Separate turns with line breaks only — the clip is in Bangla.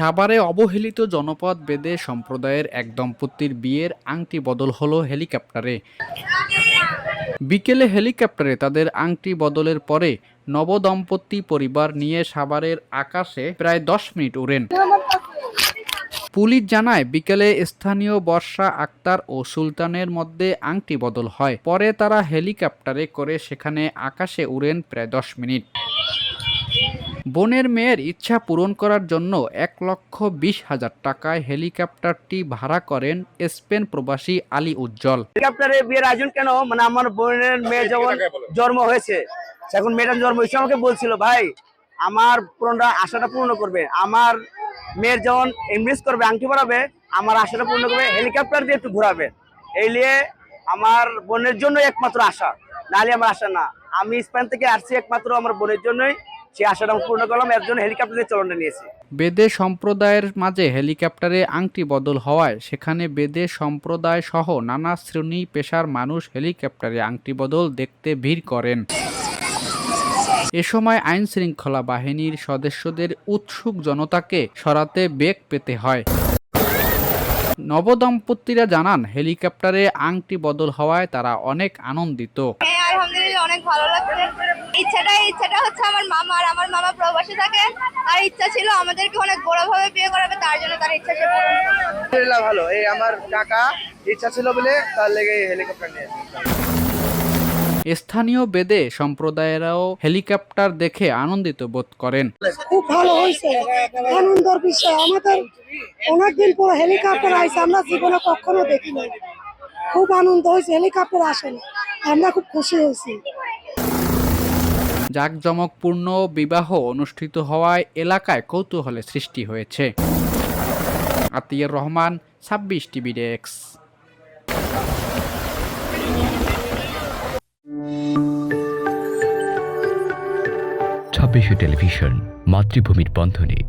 সাভারে অবহেলিত জনপদ বেদে সম্প্রদায়ের এক দম্পতির বিয়ের আংটি বদল হলো হেলিকপ্টারে। বিকেলে হেলিকপ্টারে তাদের আংটি বদলের পরে নবদম্পতি পরিবার নিয়ে সাভারের আকাশে প্রায় দশ মিনিট উড়েন। পুলিশ জানায়, বিকেলে স্থানীয় বর্ষা আক্তার ও সুলতানের মধ্যে আংটি বদল হয়। পরে তারা হেলিকপ্টারে করে সেখানে আকাশে উড়েন প্রায় দশ মিনিট। বোনের মেয়ের ইচ্ছা পূরণ করার জন্য এক লক্ষ বিশ হাজার টাকায় হেলিকপ্টারটি ভাড়া করেন স্পেন প্রবাসী আলী উজ্জ্বল।
হেলিকপ্টারে বিয়ের আয়োজন কেন? মানে আমার বোনের মেয়ে যখন জন্ম হয়েছে এখন মেয়েটার জন্ম হয়েছে আমাকে বলছিল ভাই আমার পূরণটা আশাটা পূর্ণ করবে। আমার মেয়ের যখন ইনভেস্ট করবে আংটি পড়াবে আমার আশাটা পূর্ণ করবে হেলিকপ্টার দিয়ে একটু ঘোরাবে। এই নিয়ে আমার বোনের জন্য একমাত্র আশা। নাহলে আমার আশা না। আমি স্পেন থেকে আসছি একমাত্র আমার বোনের জন্যই। সেই আশাটা আমি পূর্ণ করলাম এর জন্য হেলিকপ্টার দিয়ে চলনটা নিয়েছি।
বেদে সম্প্রদায়ের মাঝে হেলিকপ্টারে আংটি বদল হওয়ায় সেখানে বেদে সম্প্রদায় সহ নানা শ্রেণি পেশার মানুষ হেলিকপ্টারে আংটি বদল দেখতে ভিড় করেন। এ সময় আইন শৃঙ্খলা বাহিনীর সদস্যদের উৎসুক জনতাকে সরাতে বেগ পেতে হয়। নবদম্পতিরা জানান হেলিকপ্টারে আংটি বদল হওয়ায় তারা অনেক আনন্দিত।
হ্যাঁ আলহামদুলিল্লাহ অনেক ভালো লাগছে। হচ্ছে আমার মামার আমার মামা প্রবাসী থাকে তার ইচ্ছা ছিল আমাদেরকে অনেক বড়ভাবে বিয়ে করাবে তার জন্য তার ইচ্ছা।
আলহামদুলিল্লাহ ভালো। এই আমার টাকা ইচ্ছা ছিল বলে তার লেগে হেলিকপ্টার নিয়েছি
স্থানীয় বেদে সম্প্রদায়েরাও হেলিকপ্টার দেখে আনন্দিত বোধ করেন।
খুব ভালো হয়েছে আনন্দের বিষয়। আমাদের অনেকদিন পর হেলিকপ্টার আইছে আমরা জীবনে কখনো দেখিনি। খুব আনন্দ হয়েছে হেলিকপ্টার আসেন আমরা খুব খুশি হয়েছি।
জাঁকজমকপূর্ণ বিবাহ অনুষ্ঠিত হওয়ায় এলাকায় কৌতূহলের সৃষ্টি হয়েছে। আতিয়ার রহমান, ছাব্বিশ টিভি ডেক্স
ছাব্বিশে টেলিভিশন, মাতৃভূমির বন্ধনী।